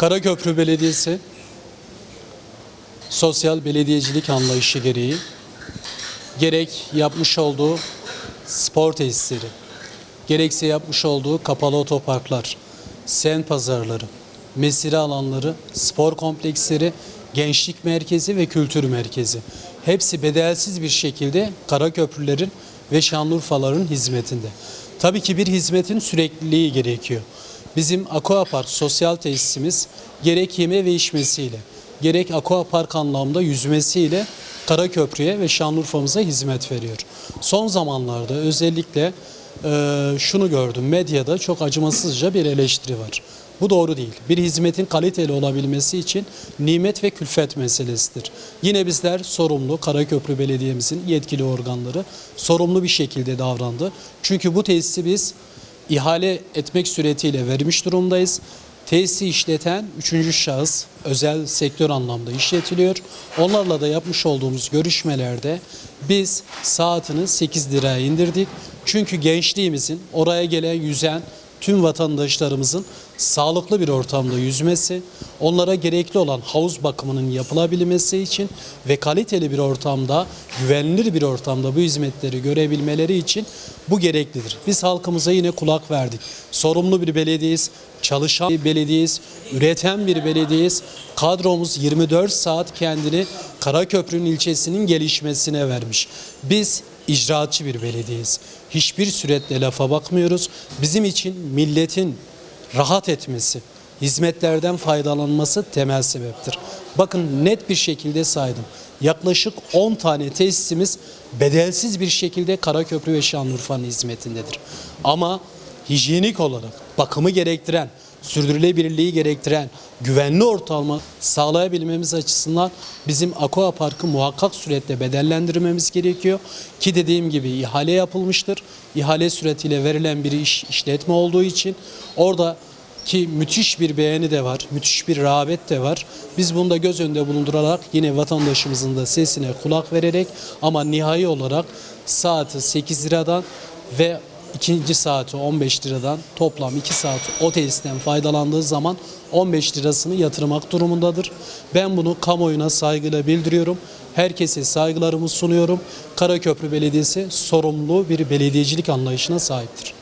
Karaköprü Belediyesi sosyal belediyecilik anlayışı gereği gerek yapmış olduğu spor tesisleri, gerekse yapmış olduğu kapalı otoparklar, sen pazarları, mesire alanları, spor kompleksleri, gençlik merkezi ve kültür merkezi. Hepsi bedelsiz bir şekilde Karaköprülerin ve Şanlıurfaların hizmetinde. Tabii ki bir hizmetin sürekliliği gerekiyor. Bizim Aquapark sosyal tesisimiz gerek yeme ve içmesiyle, gerek Aquapark anlamda yüzmesiyle Karaköprü'ye ve Şanlıurfa'mıza hizmet veriyor. Son zamanlarda özellikle e, şunu gördüm medyada çok acımasızca bir eleştiri var. Bu doğru değil. Bir hizmetin kaliteli olabilmesi için nimet ve külfet meselesidir. Yine bizler sorumlu, Karaköprü Belediye'mizin yetkili organları sorumlu bir şekilde davrandı. Çünkü bu tesisi biz ihale etmek suretiyle vermiş durumdayız. Tesisi işleten üçüncü şahıs özel sektör anlamda işletiliyor. Onlarla da yapmış olduğumuz görüşmelerde biz saatini 8 liraya indirdik. Çünkü gençliğimizin oraya gelen yüzen tüm vatandaşlarımızın sağlıklı bir ortamda yüzmesi, onlara gerekli olan havuz bakımının yapılabilmesi için ve kaliteli bir ortamda, güvenilir bir ortamda bu hizmetleri görebilmeleri için bu gereklidir. Biz halkımıza yine kulak verdik. Sorumlu bir belediyeyiz, çalışan bir belediyeyiz, üreten bir belediyeyiz. Kadromuz 24 saat kendini Karaköprü'nün ilçesinin gelişmesine vermiş. Biz icraatçı bir belediyeyiz. Hiçbir süretle lafa bakmıyoruz. Bizim için milletin rahat etmesi, hizmetlerden faydalanması temel sebeptir. Bakın net bir şekilde saydım. Yaklaşık 10 tane tesisimiz bedelsiz bir şekilde Karaköprü ve Şanlıurfa'nın hizmetindedir. Ama hijyenik olarak bakımı gerektiren, sürdürülebilirliği gerektiren, güvenli ortamı sağlayabilmemiz açısından bizim Aqua Park'ı muhakkak suretle bedellendirmemiz gerekiyor. Ki dediğim gibi ihale yapılmıştır. İhale suretiyle verilen bir iş işletme olduğu için orada ki müthiş bir beğeni de var, müthiş bir rağbet de var. Biz bunu da göz önünde bulundurarak yine vatandaşımızın da sesine kulak vererek ama nihai olarak saati 8 liradan ve ikinci saati 15 liradan toplam 2 saat o tesisten faydalandığı zaman 15 lirasını yatırmak durumundadır. Ben bunu kamuoyuna saygıyla bildiriyorum. Herkese saygılarımı sunuyorum. Karaköprü Belediyesi sorumlu bir belediyecilik anlayışına sahiptir.